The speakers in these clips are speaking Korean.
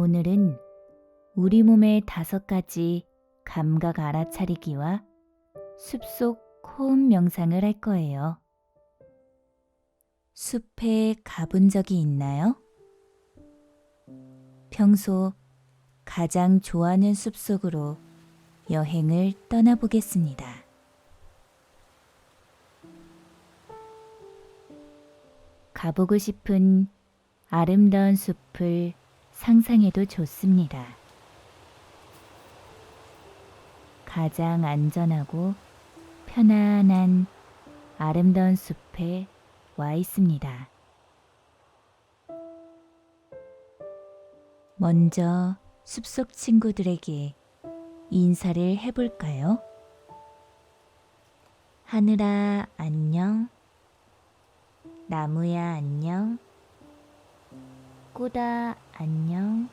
오늘은 우리 몸의 다섯 가지 감각 알아차리기와 숲속 호흡 명상을 할 거예요. 숲에 가본 적이 있나요? 평소 가장 좋아하는 숲속으로 여행을 떠나보겠습니다. 가보고 싶은 아름다운 숲을 상상해도 좋습니다. 가장 안전하고 편안한 아름다운 숲에 와 있습니다. 먼저 숲속 친구들에게 인사를 해볼까요? 하늘아, 안녕. 나무야, 안녕. 꽃아, 안녕.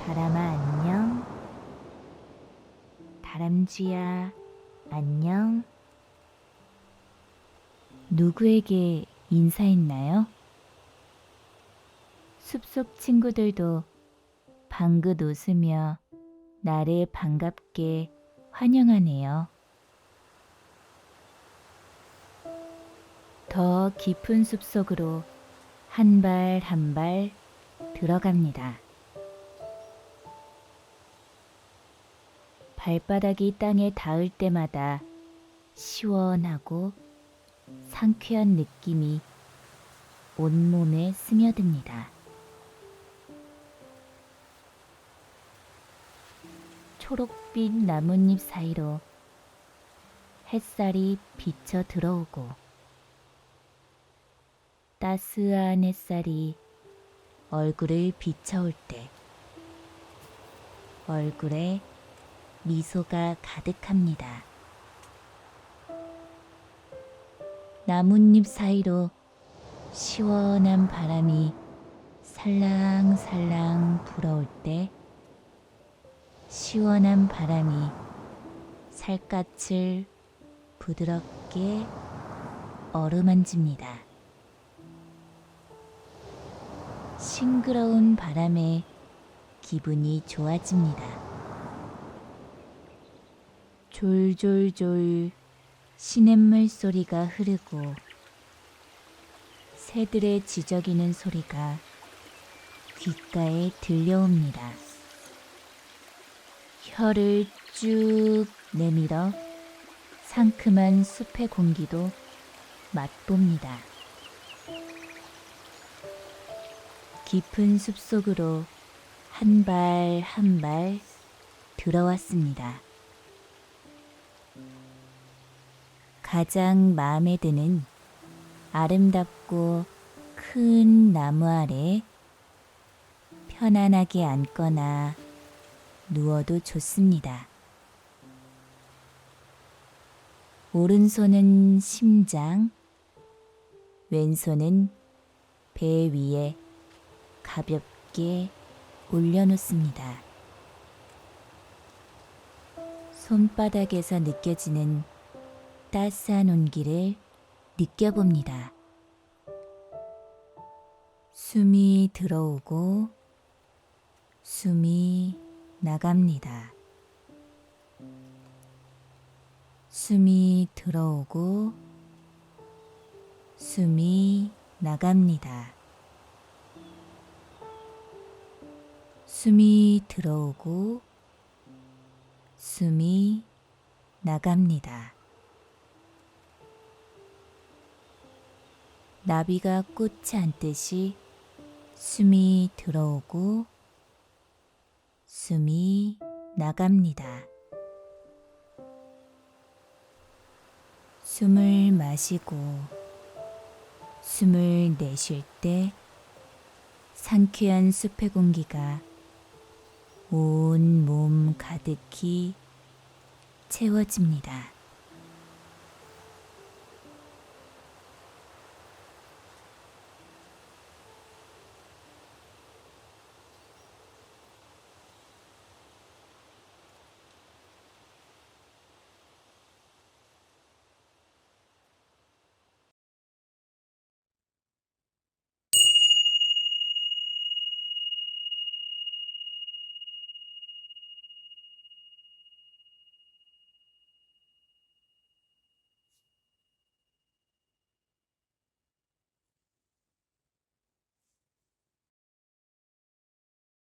바람아, 안녕. 다람쥐야, 안녕. 누구에게 인사했나요? 숲속 친구들도 방긋 웃으며 나를 반갑게 환영하네요. 더 깊은 숲속으로 한 발 한 발 들어갑니다. 발바닥이 땅에 닿을 때마다 시원하고 상쾌한 느낌이 온몸에 스며듭니다. 초록빛 나뭇잎 사이로 햇살이 비쳐 들어오고 따스한 햇살이 얼굴을 비춰올 때 얼굴에 미소가 가득합니다. 나뭇잎 사이로 시원한 바람이 살랑살랑 불어올 때 시원한 바람이 살갗을 부드럽게 어루만집니다. 싱그러운 바람에 기분이 좋아집니다. 졸졸졸 시냇물 소리가 흐르고 새들의 지저귀는 소리가 귓가에 들려옵니다. 혀를 쭉 내밀어 상큼한 숲의 공기도 맛봅니다. 깊은 숲 속으로 한 발 한 발 들어왔습니다. 가장 마음에 드는 아름답고 큰 나무 아래 편안하게 앉거나 누워도 좋습니다. 오른손은 심장, 왼손은 배 위에 가볍게 올려놓습니다. 손바닥에서 느껴지는 따스한 온기를 느껴봅니다. 숨이 들어오고 숨이 나갑니다. 숨이 들어오고 숨이 나갑니다. 숨이 들어오고 숨이 나갑니다. 나비가 꽃에 앉듯이 숨이 들어오고 숨이 나갑니다. 숨을 마시고 숨을 내쉴 때 상쾌한 숲의 공기가 온 몸 가득히 채워집니다.